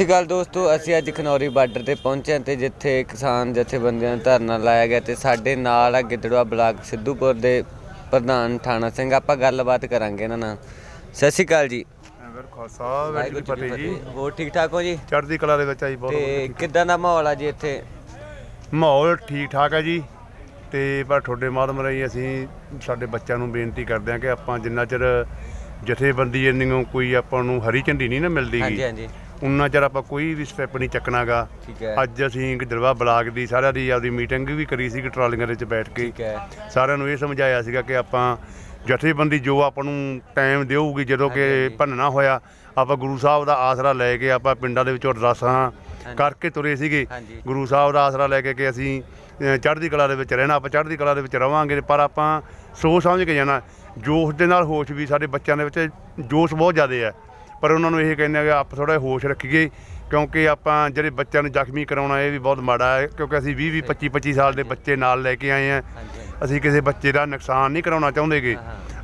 ਸ਼੍ਰੀ ਅਕਾਲ ਦੋਸਤੋ ਅਸੀਂ ਅੱਜ ਖਨੌਰੀ ਬਾਰਡਰ ਤੇ ਪਹੁੰਚੇ ਹਾਂ ਤੇ ਜਿੱਥੇ ਕਿਸਾਨ ਜਥੇਬੰਦੀਆਂ ਦਾ ਧਰਨਾ ਲਾਇਆ ਗਿਆ ਤੇ ਸਾਡੇ ਨਾਲ ਆ ਗਿੱਦੜਵਾ ਬਲਾਕ ਸਿੱਧੂਪੁਰ ਦੇ ਪ੍ਰਧਾਨ ਠਾਣਾ ਸਿੰਘ। ਆਪਾਂ ਗੱਲਬਾਤ ਕਰਾਂਗੇ ਇਹਨਾਂ ਨਾਲ। ਸਤਿ ਸ਼੍ਰੀ ਅਕਾਲ ਜੀ। ਐਵਰ ਖਾਲਸਾ ਵਾਹਿਗੁਰੂ ਜੀ ਕੀ ਫਤਿਹ ਜੀ। ਹੋਰ ਠੀਕ ਠਾਕ ਹੋ ਜੀ? ਚੜ੍ਹਦੀ ਕਲਾ ਦੇ ਵਿੱਚ ਆਈ ਬਹੁਤ ਤੇ ਕਿੱਦਾਂ ਦਾ ਮਾਹੌਲ ਆ ਜੀ ਇੱਥੇ? ਮਾਹੌਲ ਠੀਕ ਠਾਕ ਹੈ ਜੀ। ਤੇ ਪਰ ਤੁਹਾਡੇ ਮਾਧਮ ਰਾਹੀਂ ਅਸੀਂ ਸਾਡੇ ਬੱਚਿਆਂ ਨੂੰ ਬੇਨਤੀ ਕਰਦੇ ਹਾਂ ਕਿ ਆਪਾਂ ਜਿੰਨਾ ਚਿਰ ਜਥੇਬੰਦੀ ਇੰਨੀਓ ਕੋਈ ਆਪਾਂ ਨੂੰ ਹਰੀ ਝੰਡੀ ਨਹੀਂ ਨਾ ਮਿਲਦੀ ਹਾਂਜੀ ਗੀ ਹਾਂਜੀ। ਉਨਾ ਚਿਰ ਆਪਾਂ ਕੋਈ ਵੀ ਸਟੈਪ ਨਹੀਂ ਚੱਕਣਾਗਾ। ਠੀਕ ਹੈ। ਅੱਜ ਅਸੀਂ ਗਿੱਦੜਵਾ ਬਲਾਕ ਦੀ ਸਾਰਿਆਂ ਦੀ ਆਪਦੀ ਮੀਟਿੰਗ ਵੀ ਕਰੀ ਸੀ ਟਰਾਲੀਆਂ ਦੇ ਵਿੱਚ ਬੈਠ ਕੇ। ਠੀਕ ਹੈ। ਸਾਰਿਆਂ ਨੂੰ ਇਹ ਸਮਝਾਇਆ ਸੀਗਾ ਕਿ ਆਪਾਂ ਜਥੇਬੰਦੀ ਜੋ ਆਪਾਂ ਨੂੰ ਟਾਈਮ ਦੇਊਗੀ ਜਦੋਂ ਕਿ। ਭੰਨਣਾ ਹੋਇਆ ਆਪਾਂ ਗੁਰੂ ਸਾਹਿਬ ਦਾ ਆਸਰਾ ਲੈ ਕੇ ਆਪਾਂ ਪਿੰਡਾਂ ਦੇ ਵਿੱਚੋਂ ਅਰਦਾਸਾਂ ਕਰਕੇ ਤੁਰੇ ਸੀਗੇ। ਹਾਂਜੀ। ਗੁਰੂ ਸਾਹਿਬ ਦਾ ਆਸਰਾ ਲੈ ਕੇ ਕਿ ਅਸੀਂ ਅ, ਚੜ੍ਹਦੀ ਕਲਾ ਦੇ ਵਿੱਚ ਰਹਿਣਾ ਆਪਾਂ ਚੜ੍ਹਦੀ ਕਲਾ ਦੇ ਵਿੱਚ ਰਵਾਂਗੇ ਪਰ ਆਪਾਂ ਸੋਚ ਸਮਝ ਕੇ ਜਾਣਾ। ਜੋਸ਼ ਦੇ ਨਾਲ ਹੋਸ਼ ਵੀ ਸਾਡੇ ਬੱਚਿਆਂ ਦੇ ਵਿੱਚ ਜੋਸ਼ ਬਹੁਤ ਜ਼ਿਆਦਾ ਹੈ। ਪਰ ਉਹਨਾਂ ਨੂੰ ਇਹ ਕਹਿੰਦੇ ਆ ਕਿ ਆਪ ਥੋੜਾ ਹੋਸ਼ ਰੱਖੀਏ ਕਿਉਂਕਿ ਆਪਾਂ ਜਿਹੜੇ ਬੱਚਿਆਂ ਨੂੰ ਜ਼ਖਮੀ ਕਰਾਉਣਾ ਇਹ ਵੀ ਬਹੁਤ ਮਾੜਾ ਹੈ ਕਿਉਂਕਿ ਅਸੀਂ 20 20 25 25 ਸਾਲ ਦੇ ਬੱਚੇ ਨਾਲ ਲੈ ਕੇ ਆਏ ਹਾਂਜੀ ਅਸੀਂ ਕਿਸੇ ਬੱਚੇ ਦਾ ਨੁਕਸਾਨ ਨਹੀਂ ਕਰਾਉਣਾ ਚਾਹੁੰਦੇਗੇ।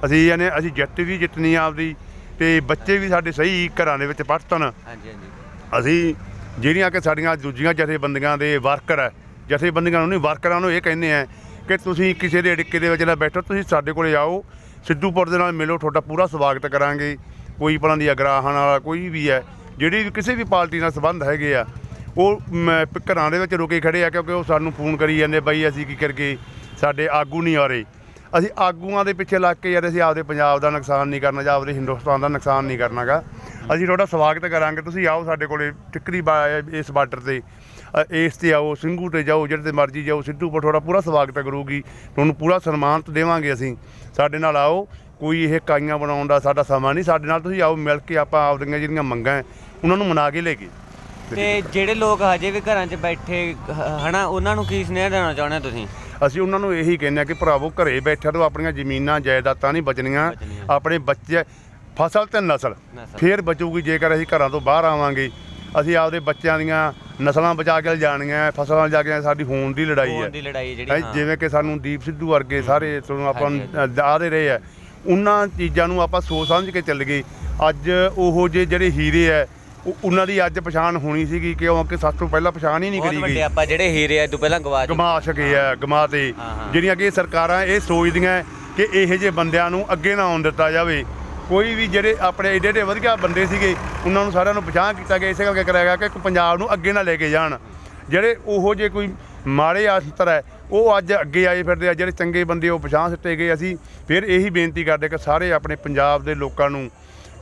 ਅਸੀਂ ਯਾਨੀ ਅਸੀਂ ਜਿੱਤ ਵੀ ਜਿੱਤਣੀ ਆ ਆਪਦੀ ਤੇ ਬੱਚੇ ਵੀ ਸਾਡੇ ਸਹੀ ਘਰਾਂ ਦੇ ਵਿੱਚ ਪੜ੍ਹਨ ਹਾਂਜੀ ਹਾਂਜੀ। ਅਸੀਂ ਜਿਹੜੀਆਂ ਕਿ ਸਾਡੀਆਂ ਦੂਜੀਆਂ ਜਥੇਬੰਦੀਆਂ ਦੇ ਵਰਕਰ ਹੈ ਜਥੇਬੰਦੀਆਂ ਨੂੰ ਨਹੀਂ ਵਰਕਰਾਂ ਨੂੰ ਇਹ ਕਹਿੰਦੇ ਆ ਕਿ ਤੁਸੀਂ ਕਿਸੇ ਦੇ ਅੜਿੱਕੇ ਦੇ ਵਿੱਚ ਨਾ ਬੈਠੋ ਤੁਸੀਂ ਸਾਡੇ ਕੋਲੇ ਆਓ ਸਿੱਧੂਪੁਰ ਦੇ ਨਾਲ ਮਿਲੋ ਤੁਹਾਡਾ ਪੂਰਾ ਸਵਾਗਤ ਕਰਾਂਗੇ। ਕੋਈ ਪਰਾਂ ਦੀ ਅਗਰਾਹਾਂ ਵਾਲਾ ਕੋਈ ਵੀ ਹੈ ਜਿਹੜੀ ਵੀ ਕਿਸੇ ਵੀ ਪਾਰਟੀ ਨਾਲ ਸੰਬੰਧ ਹੈਗੇ ਆ ਉਹ ਮੈਂ ਪ- ਘਰਾਂ ਦੇ ਵਿੱਚ ਰੁਕੇ ਖੜੇ ਆ ਕਿਉਂਕਿ ਉਹ ਸਾਨੂੰ ਫੋਨ ਕਰੀ ਜਾਂਦੇ ਬਾਈ ਅਸੀਂ ਕੀ ਕਰਕੇ ਸਾਡੇ ਆਗੂ ਨਹੀਂ ਆ ਰਹੇ। ਅਸੀਂ ਆਗੂਆਂ ਦੇ ਪਿੱਛੇ ਲੱਗ ਕੇ ਯਾਰ ਅਸੀਂ ਆਪਦੇ ਪੰਜਾਬ ਦਾ ਨੁਕਸਾਨ ਨਹੀਂ ਕਰਨਾ ਜਾਂ ਆਪਦੇ ਹਿੰਦੁਸਤਾਨ ਦਾ ਨੁਕਸਾਨ ਨਹੀਂ ਕਰਨਾਗਾ। ਅਸੀਂ ਤੁਹਾਡਾ ਸਵਾਗਤ ਕਰਾਂਗੇ ਤੁਸੀਂ ਆਓ ਸਾਡੇ ਕੋਲੇ ਟਿੱਕਰੀ ਬਾ- ਇਸ ਬਾਰਡਰ ਤੇ। ਅ, ਇਸ ਤੇ ਆਓ ਸਿੰਘੂ ਤੇ ਜਾਓ ਜਿਹੜੇ ਤੇ ਮਰਜ਼ੀ ਜਾਓ ਸਿੱਧੂ ਪਰ ਤੁਹਾਡਾ ਪੂਰਾ ਸਵਾਗਤ ਕਰੂਗੀ। ਤੁਹਾਨੂੰ ਪੂਰਾ ਸਨਮਾਨ ਦੇਵਾਂਗੇ ਅਸੀਂ। ਸਾਡੇ ਨਾਲ ਆਓ ਕੋਈ ਇਹ ਕਾਈਆਂ ਬਣਾਉਣ ਦਾ ਸਾਡਾ ਸਮਾਂ ਨਹੀਂ ਸਾਡੇ ਨਾਲ ਤੁਸੀਂ ਆਓ ਮਿਲ ਕੇ ਆਪਾਂ ਆਪਦੀਆਂ ਜਿਹੜੀਆਂ ਮੰਗਾਂ ਉਹਨਾਂ ਨੂੰ ਮਨਾ ਕੇ ਲੈ ਕੇ। ਤੇ ਜਿਹੜੇ ਲੋਕ ਹਜੇ ਵੀ ਘਰਾਂ 'ਚ ਬੈਠੇ ਹ- ਹਨਾ ਉਹਨਾਂ ਨੂੰ ਕੀ ਸੁਨੇਹਾ ਦੇਣਾ ਚਾਹੁੰਦੇ ਹੋ ਤੁਸੀਂ? ਅਸੀਂ ਉਹਨਾਂ ਨੂੰ ਇਹੀ ਕਹਿੰਦੇ ਆ ਕਿ ਭਰਾਵੋ ਘਰੇ ਬੈਠਿਆਂ ਤੋਂ ਆਪਣੀਆਂ ਜ਼ਮੀਨਾਂ ਜਾਇਦਾਦਾਂ ਨਹੀਂ ਬਚਣੀਆਂ ਬਚਣੀਆਂ। ਆਪਣੇ ਬੱਚੇ ਫਸਲ ਤੇ ਨਸਲ। ਨਸਲ। ਫੇਰ ਬਚੂਗੀ ਜੇਕਰ ਅਸੀਂ ਘਰਾਂ ਤੋਂ ਬਾਹਰ ਆਵਾਂਗੇ। ਅਸੀਂ ਆਪਦੇ ਬੱਚਿਆਂ ਦੀਆਂ ਨਸਲਾਂ ਬਚਾ ਕੇ ਲਿਜਾਣੀਆਂ ਫਸਲਾਂ ਜਾ ਕੇ ਸਾਡੀ ਹੋਣ ਦੀ ਲੜਾਈ ਹੈ। ਫੋਨ ਦੀ ਲੜਾਈ ਹੈ ਹੈਂ, ਜਿਹੜੀ ਹਾਂ ਜਿਵੇਂ ਕਿ ਸਾਨੂੰ ਦੀਪ ਸਿੱਧੂ ਵਰਗੇ ਸਾਰੇ ਤੁਹਾਨੂੰ ਆਪਾਂ ਨੂੰ ਹਾਂਜੀ, ਆਦੇ ਰਹੇ ਆ ਉਹਨਾਂ ਚੀਜ਼ਾਂ ਨੂੰ ਆਪਾਂ ਸੋਚ ਸਮਝ ਕੇ ਚੱਲ ਗਏ। ਅੱਜ ਉਹੋ ਜਿਹੇ ਜਿਹੜੇ ਹੀਰੇ ਉਹ- ਉਹਨਾਂ ਦੀ ਅੱਜ ਪਛਾਣ ਹੋਣੀ ਸੀਗੀ ਕਿਉਂਕਿ ਸਭ ਤੋਂ ਪਹਿਲਾਂ ਪਛਾਣ ਹੀ ਨਹੀਂ ਕਰੀ ਗਈ। ਆਪਾਂ ਜਿਹੜੇ ਹੀਰੇ ਆ ਤੋਂ ਪਹਿਲਾਂ ਗਵਾ ਗਮਾ ਸਕੇ ਆ ਗਮਾ ਤੇ। ਹਾਂ, ਹਾਂ। ਜਿਹੜੀਆਂ ਕਿ ਸਰਕਾਰਾਂ ਇਹ ਸੋਚਦੀਆਂ ਕਿ ਇਹੋ ਜਿਹੇ ਬੰਦਿਆਂ ਨੂੰ ਅੱਗੇ ਨਾ ਆਉਣ ਦਿੱਤਾ ਜਾਵੇ ਕੋਈ ਵੀ ਜਿਹੜੇ ਆਪਣੇ ਏਡੇ ਏਡੇ ਵਧੀਆ ਬੰਦੇ ਸੀਗੇ ਉਹਨਾਂ ਨੂੰ ਸਾਰਿਆਂ ਨੂੰ ਪਛਾਣ ਕੀਤਾ ਗਿਆ ਇਸੇ ਕਰਕੇ ਕਰਾਇਆ ਗਿਆ ਕਿ ਪੰਜਾਬ ਨੂੰ ਅੱਗੇ ਨਾ ਲੈ ਕੇ ਜਾਣ। ਜਿਹੜੇ ਉਹੋ ਜਿਹੇ ਕੋਈ ਮਾੜੇ ਆਸਤਰ ਹੈ ਉਹ ਅੱਜ ਅੱਗੇ ਆਏ ਫਿਰਦੇ ਆ ਜਿਹੜੇ ਚੰਗੇ ਬੰਦੇ ਉਹ ਪਛਾਣ ਸਿੱਟੇ ਗਏ। ਅਸੀਂ ਫਿਰ ਇਹੀ ਬੇਨਤੀ ਕਰਦੇ ਕਿ ਸਾਰੇ ਆਪਣੇ ਪੰਜਾਬ ਦੇ ਲੋਕਾਂ ਨੂੰ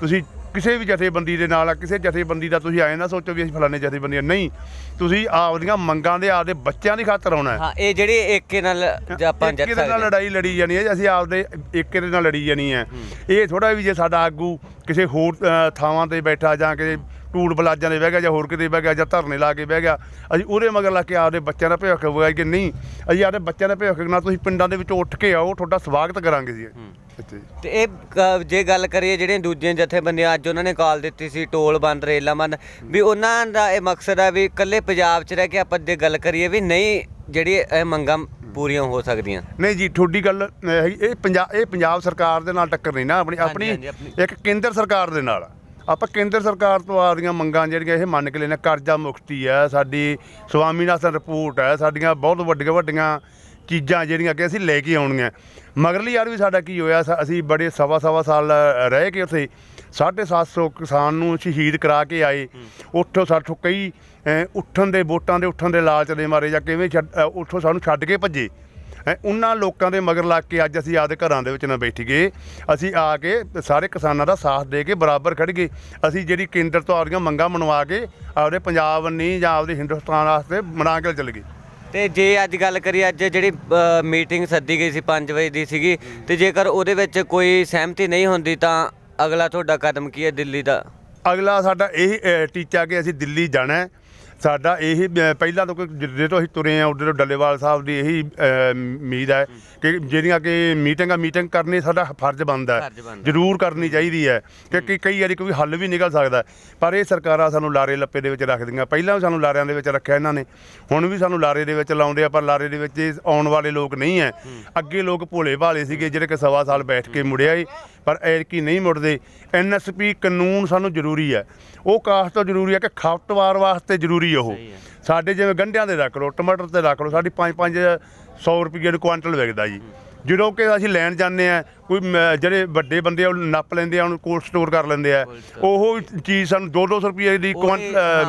ਤੁਸੀਂ ਕਿਸੇ ਵੀ ਜਥੇਬੰਦੀ ਦੇ ਨਾਲ ਆ ਕਿਸੇ ਜਥੇਬੰਦੀ ਦਾ ਤੁਸੀਂ ਆਏ ਨਾ ਸੋਚੋ ਵੀ ਅਸੀਂ ਫਲਾਣੇ ਜਥੇਬੰਦੀ ਆ। ਨਹੀਂ ਤੁਸੀਂ ਆਪਦੀਆਂ ਮੰਗਾਂ ਦੇ ਆਪਦੇ ਬੱਚਿਆਂ ਦੀ ਖਾਤਰ ਆਉਣਾ ਹੈ। ਹਾਂ ਇਹ ਜਿਹੜੇ ਏਕੇ ਨਾਲ ਜ- ਆਪਾਂ ਜਿੱਤ ਇਹਦੇ ਨਾਲ ਲੜਾਈ ਲੜੀ ਜਾਣੀ ਹੈ ਅਸੀਂ ਆਪਦੇ ਇੱਕ ਇਹਦੇ ਨਾਲ ਲੜੀ ਜਾਣੀ ਹੈ। ਇਹ ਥੋੜਾ ਵੀ ਜੇ ਸਾਡਾ ਆਗੂ ਕਿਸੇ ਹੋਰ ਥਾਵਾਂ ਤੇ ਬੈਠਾ ਜਾਂ ਕਿਸੇ ਟੂਲ ਬਲਾਜਾਂ ਦੇ ਬਹਿ ਗਿਆ ਜਾਂ ਹੋਰ ਕਿਤੇ ਬਹਿ ਗਿਆ ਜਾਂ ਧਰਨੇ ਲਾ ਕੇ ਬਹਿ ਗਿਆ ਅਸੀਂ ਉਹਦੇ ਮਗਰ ਲਾ ਕੇ ਆਪਦੇ ਬੱਚਿਆਂ ਦਾ ਭਵਿੱਖ ਬਗਾਈ ਕਿ ਨਹੀਂ ਅਸੀਂ ਆਪਦੇ ਬੱਚਿਆਂ ਦਾ ਭਵਿੱਖ ਨਾਲ ਤੁਸੀਂ ਪਿੰਡਾਂ ਦੇ ਵਿੱਚ ਉੱਠ ਕੇ ਆਓ ਤੁਹਾਡਾ ਸਵਾਗਤ ਕਰਾਂਗੇ ਜੀ ਤੇ ਇਹ ਕ- ਜੇ ਗੱਲ ਕਰੀਏ ਜਿਹੜੀਆਂ ਦੂਜੀਆਂ ਜਥੇਬੰਦੀਆਂ ਅੱਜ ਉਹਨਾਂ ਨੇ ਕਾਲ ਦਿੱਤੀ ਸੀ ਟੋਲ ਬੰਦ ਰੇਲਾਂ ਬੰਦ ਵੀ ਉਹਨਾਂ ਦਾ ਇਹ ਮਕਸਦ ਆ ਵੀ ਇਕੱਲੇ ਪੰਜਾਬ 'ਚ ਰਹਿ ਕੇ ਆਪਾਂ ਜੇ ਗੱਲ ਕਰੀਏ ਵੀ ਨਹੀਂ ਜਿਹੜੀ ਇਹ ਮੰਗਾਂ ਪੂਰੀਆਂ ਹੋ ਸਕਦੀਆਂ ਨਹੀਂ ਜੀ ਤੁਹਾਡੀ ਗੱਲ ਹੈਗੀ ਇਹ ਪੰਜਾਬ ਇਹ ਪੰਜਾਬ ਸਰਕਾਰ ਦੇ ਨਾਲ ਟੱਕਰ ਨਹੀਂ ਨਾ ਆਪਣੀ ਹਾਂਜੀ, ਆਪਣੀ ਆਪਣੀ। ਇੱਕ ਕੇਂਦਰ ਸਰਕਾਰ ਦੇ ਨਾਲ ਆ। ਆਪਾਂ ਕੇਂਦਰ ਸਰਕਾਰ ਤੋਂ ਆ ਰਹੀਆਂ ਮੰਗਾਂ ਜਿਹੜੀਆਂ ਇਹ ਮੰਨ ਕੇ ਲੈਣਾ ਕਰਜ਼ਾ ਮੁਕਤੀ ਹੈ ਸਾਡੀ ਸਵਾਮੀਨਾਥਨ ਰਿਪੋਰਟ ਹੈ ਸਾਡੀਆਂ ਬਹੁਤ ਵੱਡੀਆਂ ਵੱਡੀਆਂ ਚੀਜ਼ਾਂ ਜਿਹੜੀਆਂ ਕਿ ਅਸੀਂ ਲੈ ਕੇ ਆਉਣੀਆਂ। ਮਗਰਲੀ ਯਾਰ ਵੀ ਸਾਡਾ ਕੀ ਹੋਇਆ ਅਸੀਂ ਬੜੇ ਸਵਾ ਸਵਾ ਸਾਲ ਰਹਿ ਕੇ ਉੱਥੇ 750 ਕਿਸਾਨ ਨੂੰ ਸ਼ਹੀਦ ਕਰਾ ਕੇ ਆਏ। ਉੱਥੋਂ ਸਾਥੋਂ ਕਈ ਉੱਠਣ ਦੇ ਵੋਟਾਂ ਦੇ ਉੱਠਣ ਦੇ ਲਾਲਚ ਦੇ ਮਾਰੇ ਜਾਂ ਕਿਵੇਂ ਛੱਡ- ਅ, ਉੱਥੋਂ ਸਾਨੂੰ ਛੱਡ ਕੇ ਭੱਜੇ। ਉਹਨਾਂ ਲੋਕਾਂ ਦੇ ਮਗਰ ਲੱਗ ਕੇ ਅੱਜ ਅਸੀਂ ਆਪਦੇ ਘਰਾਂ ਦੇ ਵਿੱਚ ਨਾ ਬੈਠ ਗਏ। ਅਸੀਂ ਆ ਕੇ ਸਾਰੇ ਕਿਸਾਨਾਂ ਦਾ ਸਾਥ ਦੇ ਕੇ ਬਰਾਬਰ ਖੜ ਗਏ। ਅਸੀਂ ਜਿਹੜੀ ਕੇਂਦਰ ਤੋਂ ਆਪਦੀਆਂ ਮੰਗਾਂ ਮਨਵਾ ਕੇ ਆਪਦੇ ਪੰਜਾਬ ਨਹੀਂ ਜਾਂ ਆਪਦੇ ਹਿੰਦੁਸਤਾਨ ਵਾਸਤੇ ਮਨਾ ਕੇ ਚੱਲ ਗਏ। ਤੇ ਜੇ ਅੱਜ ਗੱਲ ਕਰੀਏ ਅੱਜ ਜਿਹੜੀ ਮੀਟਿੰਗ ਸੱਦੀ ਗਈ ਸੀ 5 ਵਜੇ ਦੀ ਸੀਗੀ ਤੇ ਜੇਕਰ ਉਹਦੇ ਵਿੱਚ ਕੋਈ ਸਹਿਮਤੀ ਨਹੀਂ ਹੁੰਦੀ ਤਾਂ ਅਗਲਾ ਤੁਹਾਡਾ ਕਦਮ ਕੀ ਹੈ ਦਿੱਲੀ ਦਾ? ਅਗਲਾ ਸਾਡਾ ਇਹ ਟੀਚਾ ਕਿ ਅਸੀਂ ਦਿੱਲੀ ਜਾਣਾ ਹੈ। ਸਾਡਾ ਇਹ ਪਹਿਲਾਂ ਤੋਂ ਕੋਈ ਜਿੱਦੇ ਤੋਂ ਅਸੀਂ ਤੁਰੇ ਆ ਉਧਰ ਡੱਲੇਵਾਲ ਸਾਹਿਬ ਦੀ ਇਹੀ ਉਮੀਦ ਹੈ ਕਿ ਜਿਹੜੀਆਂ ਕਿ ਮੀਟਿੰਗਾਂ ਮੀਟਿੰਗ ਕਰਨੀ ਸਾਡਾ ਫਰਜ਼ ਬਣਦਾ ਹੈ। ਜ਼ਰੂਰ ਕਰਨੀ ਚਾਹੀਦੀ ਹੈ ਕਿਉਂਕਿ ਕਈ ਵਾਰੀ ਕੋਈ ਹੱਲ ਵੀ ਨਿਕਲ ਸਕਦਾ। ਪਰ ਇਹ ਸਰਕਾਰਾਂ ਸਾਨੂੰ ਲਾਰੇ ਲੱਪੇ ਦੇ ਵਿੱਚ ਰੱਖਦੀਆਂ। ਪਹਿਲਾਂ ਵੀ ਸਾਨੂੰ ਲਾਰਿਆਂ ਦੇ ਵਿੱਚ ਰੱਖਿਆ ਇਹਨਾਂ ਨੇ। ਹੁਣ ਵੀ ਸਾਨੂੰ ਲਾਰੇ ਦੇ ਵਿੱਚ ਲਾਉਂਦੇ ਆ ਪਰ ਲਾਰੇ ਦੇ ਵਿੱਚ ਆਉਣ ਵਾਲੇ ਲੋਕ ਨਹੀਂ ਹੈ। ਅੱਗੇ ਲੋਕ ਭੋਲੇ ਭਾਲੇ ਸੀਗੇ ਜਿਹੜੇ ਕਿ ਸਵਾ ਸਾਲ ਬੈਠ ਕੇ ਮੁੜਿਆ ਏ। ਪਰ ਐਤਕੀ ਨਹੀਂ ਮੁੜਦੇ। ਐਨਐਸਪੀ ਕਾਨੂੰਨ ਸਾਨੂੰ ਜ਼ਰੂਰੀ ਹੈ। ਉਹ ਕਾਸਟ ਤੋਂ ਜ਼ਰੂਰੀ ਹੈ ਕਿ ਖਪਤਵਾਰ ਵਾਸਤੇ ਜ਼ਰੂਰੀ ਉਹ। ਸਾਡੇ ਜਿਵੇਂ ਗੰਢਿਆਂ ਦੇ ਰੱਖ ਲਓ ਟਮਾਟਰ ਤੇ ਰੱਖ ਲਓ ਸਾਡੀ 5-5 100 ਰੁਪਏ ਦੇ ਕੁਆਂਟਲ ਵਿਕਦਾ ਜੀ। ਜਦੋਂ ਕਿ ਅਸੀਂ ਲੈਣ ਜਾਂਦੇ ਆ ਕੋਈ ਜਿਹੜੇ ਵੱਡੇ ਬੰਦੇ ਆ ਉਹ ਨੱਪ ਲੈਂਦੇ ਆ ਉਹਨੂੰ ਕੋਲਡ ਸਟੋਰ ਕਰ ਲੈਂਦੇ ਆ। ਉਹ ਚੀਜ਼ ਸਾਨੂੰ 2-200 ਰੁਪਏ ਦੀ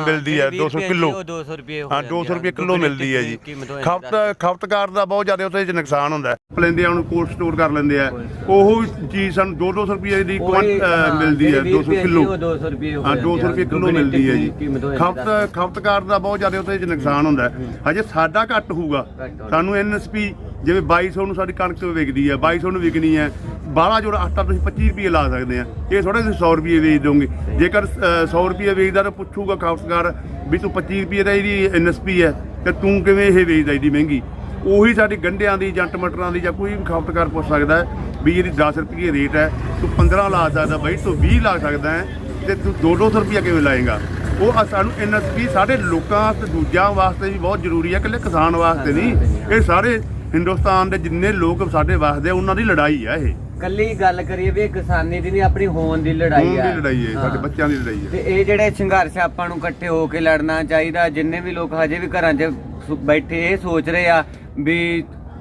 ਮਿਲਦੀ ਹੈ 200 ਕਿਲੋ। ਉਹ 200 ਰੁਪਏ ਹੋ ਹਾਂ ਜਾਂਦੀ 200 ਆ। ਰੁਪਏ ਕਿਲੋ ਮਿਲਦੀ ਹੈ ਜੀ ਖਪਤ ਖਪਤਕਾਰ ਦਾ ਬਹੁਤ ਜ਼ਿਆਦਾ ਉਹਦੇ ਵਿੱਚ ਨੁਕਸਾਨ ਹੁੰਦਾ ਲੈਂਦੇ ਆ ਉਹਨੂੰ ਕੋਲਡ ਸਟੋਰ ਕਰ ਲੈਂਦੇ ਆ। ਉਹ ਚੀਜ਼ ਸਾਨੂੰ 2-200 ਰੁਪਏ ਦੀ ਮਿਲਦੀ ਹੈ ਜਿਹੜੀ 200 ਵੀਹ ਕਿਲੋ। ਉਹ 200 ਰੁਪਏ ਹੋ ਹਾਂ ਜਾਂਦੀ 200 ਆ। ਰੁਪਏ ਕਿਲੋ ਮਿਲਦੀ ਹੈ ਜੀ। ਖਪਤ ਖਪਤਕਾਰ ਦਾ ਬਹੁਤ ਜ਼ਿਆਦਾ ਉਹਦੇ ਵਿੱਚ ਨੁਕਸਾਨ ਹੁੰਦਾ ਹਜੇ ਸਾਡਾ ਘੱਟ ਹੋਊਗਾ। ਸਾਨੂੰ ਐਨਐਸਪੀ ਜਿਵੇਂ 2200 ਨੂੰ ਸਾਡੀ ਕਣਕ ਵਿਕਦੀ ਹੈ 2200 ਨੂੰ ਵਿਕਣੀ ਹੈ ਬਾਹਲਾ ਜੋੜ ਆਟਾ ਤੁਸੀਂ 25 ਰੁਪਏ ਲਾ ਸਕਦੇ ਆ। ਇਹ ਥੋੜਾ ਤੁਸੀਂ 100 ਰੁਪਏ ਵੇਚ ਦੋਗੇ। ਜੇਕਰ ਅ, 100 ਰੁਪਏ ਵੇਚਦਾ ਤਾਂ ਪੁੱਛੂਗਾ ਖਪਤਕਾਰ ਵੀ ਤੂੰ 25 ਰੁਪਏ ਦਾ ਇਹਦੀ ਐਨਐਸਪੀ ਹੈ ਤੇ ਤੂੰ ਕਿਵੇਂ ਇਹ ਵੇਚਦਾ ਇਹਦੀ ਮਹਿੰਗੀ? ਉਹੀ ਸਾਡੀ ਗੰਢਿਆਂ ਦੀ ਜਾਂ ਟਮਾਟਰਾਂ ਦੀ ਜਾਂ ਕੋਈ ਵੀ ਖਪਤਕਾਰ ਪੁੱਛ ਸਕਦਾ ਵੀ ਇਹਦੀ 10 ਰੁਪਏ ਰੇਟ ਹੈ ਤੂੰ 15 ਲਾ ਸਕਦਾ ਬਾਈ ਤੂੰ 20 ਲਾ ਸਕਦਾ ਹੈ ਤੇ ਤੂੰ 2-200 ਰੁਪਏ ਕਿਵੇਂ ਲਾਏਗਾ? ਉਹ ਅ- ਸਾਨੂੰ ਐਨਐਸਪੀ ਸਾਡੇ ਲੋਕਾਂ ਤੇ ਦੂਜਿਆਂ ਵਾਸਤੇ ਵੀ ਬਹੁਤ ਜ਼ਰੂਰੀ ਹੈ ਇਕੱਲੇ ਕਿਸਾਨ ਵਾਸਤੇ ਨਹੀਂ ਇਹ ਸਾਰੇ ਹਿੰਦੁਸਤਾਨ ਦੇ ਜਿੰਨੇ ਲੋਕ ਸਾਡੇ ਵਾਸਤੇ ਆ, ਉਹਨਾਂ ਦੀ ਲੜਾਈ ਹੈ ਇਹ। ਕੱਲੀ ਗੱਲ ਕਰੀਏ ਵੀ ਇਹ ਕਿਸਾਨੀ ਦੀ ਨਹੀਂ ਆਪਣੀ ਹੋਣ ਦੀ ਲੜਾਈ ਖੂਨ ਆ। ਦੀ ਲੜਾਈ ਹੈ ਸਾਡੇ ਹਾਂ। ਬੱਚਿਆਂ ਦੀ ਲੜਾਈ ਹੈ ਤੇ ਇਹ ਜਿਹੜੇ ਸੰਘਰਸ਼ ਆਪਾਂ ਨੂੰ ਇਕੱਠੇ ਹੋ ਕੇ ਲੜਨਾ ਚਾਹੀਦਾ। ਜਿੰਨੇ ਵੀ ਲੋਕ ਹਜੇ ਵੀ ਘਰਾਂ 'ਚ ਸੁ- ਬੈਠੇ ਇਹ ਸੋਚ ਰਹੇ ਆ ਵੀ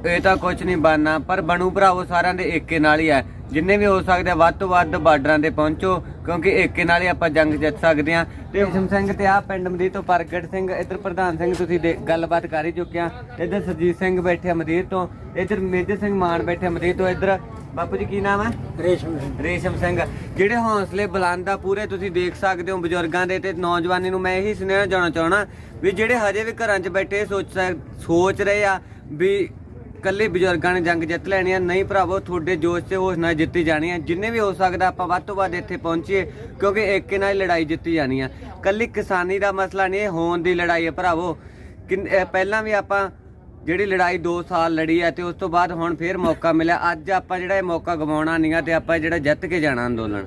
ਇਹ ਤਾਂ ਕੁਝ ਨਹੀਂ ਬਣਨਾ ਪਰ ਬਣੂ ਭਰਾਵੋ ਸਾਰਿਆਂ ਦੇ ਏਕੇ ਨਾਲ ਹੀ ਆ। ਜਿੰਨੇ ਵੀ ਹੋ ਸਕਦੇ ਆ ਵੱਧ ਤੋਂ ਵੱਧ ਬਾਰਡਰਾਂ ਤੇ ਪਹੁੰਚੋ ਕਿਉਂਕਿ ਏਕੇ ਨਾਲ ਹੀ ਆਪਾਂ ਜੰਗ ਜਿੱਤ ਸਕਦੇ ਆ। ਤੇ ਹੁਕਮ ਸਿੰਘ ਤੇ ਆ ਪਿੰਡ ਮਦੀਰ ਤੋਂ ਪ੍ਰਗਟ ਸਿੰਘ ਇੱਧਰ ਪ੍ਰਧਾਨ ਸਿੰਘ ਤੁਸੀਂ ਗੱਲਬਾਤ ਕਰ ਹੀ ਚੁੱਕੇ ਆ। ਇੱਧਰ ਸਰਜੀਤ ਸਿੰਘ ਬੈਠੇ ਆ ਮਦੀਰ ਤੋਂ ਇੱਧਰ ਮੇਜਰ ਸਿੰਘ ਮਾਨ ਬੈਠੇ ਮਦੀਰ ਤੋਂ ਇੱਧਰ ਬਾਪੂ ਜੀ ਕੀ ਨਾਮ ਹੈ ਰੇਸ਼ਮ ਸਿੰਘ। ਰੇਸ਼ਮ ਸਿੰਘ। ਜਿਹੜੇ ਹੌਸਲੇ ਬੁਲੰਦ ਆ ਪੂਰੇ ਤੁਸੀਂ ਦੇਖ ਸਕਦੇ ਹੋ ਬਜ਼ੁਰਗਾਂ ਦੇ ਤੇ ਨੌਜਵਾਨੀ ਨੂੰ ਮੈਂ ਇਹੀ ਸੁਨੇਹਾ ਜਾਣਾ ਚਾਹਣਾ ਵੀ ਜਿਹੜੇ ਹਜੇ ਵੀ ਘਰਾਂ 'ਚ ਬੈਠੇ ਸੋਚ ਸੋਚ ਰਹੇ ਆ ਵੀ ਕੱਲੇ ਬਜ਼ੁਰਗਾਂ ਨੇ ਜੰਗ ਜਿੱਤ ਲੈਣੀ ਆ। ਨਹੀਂ ਭਰਾਵੋ, ਤੁਹਾਡੇ ਜੋਸ਼ ਤੇ ਹੋਸ਼ ਨਾਲ ਜਿੱਤੀ ਜਾਣੀ ਆ। ਜਿੰਨੇ ਵੀ ਹੋ ਸਕਦਾ ਆਪਾਂ ਵੱਧ ਤੋਂ ਵੱਧ ਇੱਥੇ ਪਹੁੰਚੀਏ, ਕਿਉਂਕਿ ਏਕੇ ਨਾਲ ਹੀ ਲੜਾਈ ਜਿੱਤੀ ਜਾਣੀ ਆ। ਕੱਲੀ ਕਿਸਾਨੀ ਦਾ ਮਸਲਾ ਨਹੀਂ, ਇਹ ਹੋਣ ਦੀ ਲੜਾਈ ਹੈ ਭਰਾਵੋ। ਕਿੰਨ- ਅਹ ਪਹਿਲਾਂ ਵੀ ਆਪਾਂ ਜਿਹੜੀ ਲੜਾਈ 2 ਸਾਲ ਲੜੀ ਆ ਤੇ ਉਸ ਤੋਂ ਬਾਅਦ ਹੁਣ ਫੇਰ ਮੌਕਾ ਮਿਲਿਆ। ਅੱਜ ਆਪਾਂ ਜਿਹੜਾ ਇਹ ਮੌਕਾ ਗਵਾਉਣਾ ਨਹੀਂਗਾ ਤੇ ਆਪਾਂ ਜਿਹੜਾ ਜਿੱਤ ਕੇ ਜਾਣਾ ਅੰਦੋਲਨ।